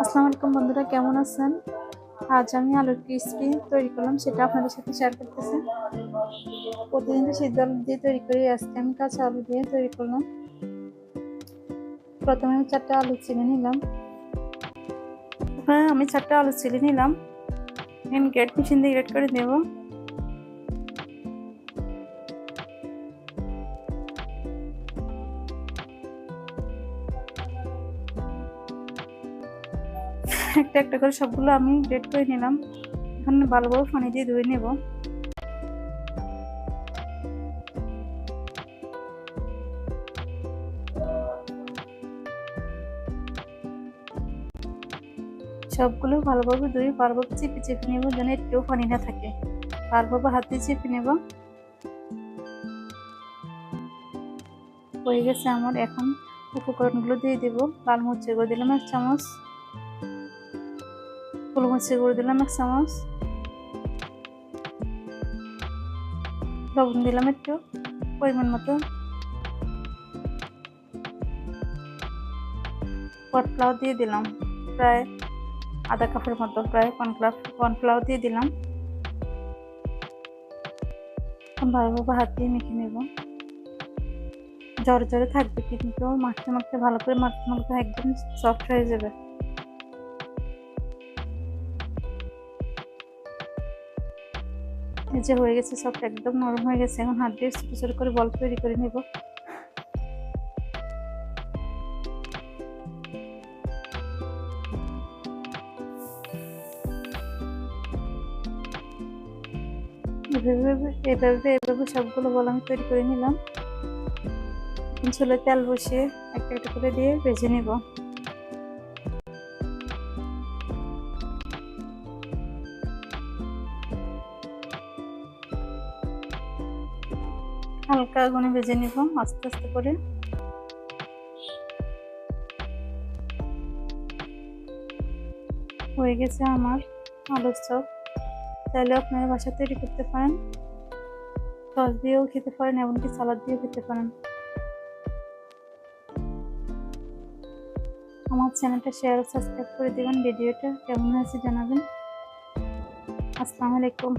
আসসালামু আলাইকুম বন্ধুরা, কেমন আছেন? আজ আমি আলুর ক্রিসপি তৈরি করলাম, সেটা আপনাদের সাথে শেয়ার করতেছি। প্রতিদিন তো সিদ্ধ আলু দিয়ে তৈরি করি, আজকে আমি কাঁচা আলু দিয়ে তৈরি করলাম। প্রথমে আমি চারটা আলু চিনে নিলাম। হ্যাঁ আমি চারটা আলু চিনে নিলাম। এখন গ্রেট মেশিন দিয়ে গ্রেট করে দেবো। একটা একটা করে সবগুলো আমি গ্রেড করে নিলাম। এখন ভালোভাবে পানি দিয়ে ধুয়ে নেব। সবগুলো ভালোভাবে ধুয়ে ভালোভাবে চেপে চেপে নেব যেন একটু পানি না থাকে। ভালোভাবে হাতে চেপে নেব। হয়ে গেছে আমার এখন উপকরণগুলো দিয়ে দেবো। লাল মরিচের গুঁড়ো দিলাম এক চামচ। গোলমরিচের গুঁড়ো দিলাম এক চামচ। লবণ দিলাম একটু, পরিমাণ মতো। কর্নফ্লাওয়ার দিয়ে দিলাম, প্রায় আধা কাপের মতো, প্রায় কর্নফ্লাওয়ার কর্নফ্লাওয়ার দিয়ে দিলাম। ভালোভাবে হাত দিয়ে মেখে নেব। জ্বরে জ্বরে থাকবে কিন্তু, মাখতে মাখতে, ভালো করে মাখতে মাখতে একদম সফট হয়ে যাবে। যে হয়ে গেছে সব একদম নরম হয়ে গেছে। এখন হাত দিয়ে ছোটো ছোটো করে বল তৈরি করে নেব। এভাবে এভাবে সবগুলো বল আমি তৈরি করে নিলাম। চুলে তেল বসিয়ে একটা একটা করে দিয়ে ভেজে নেব। হালকা আগুনে ভেজে নিব, আস্তে আস্তে করে। হয়ে গেছে আমার আলুর চপ। চাইলে আপনারা বাসা তৈরি করতে পারেন, সস দিয়েও খেতে পারেন, এমনকি সালাদ দিয়েও খেতে পারেন। আমার চ্যানেলটা শেয়ার সাবস্ক্রাইব করে দেবেন, ভিডিওটা কেমন হয়েছে জানাবেন। আসসালামু আলাইকুম।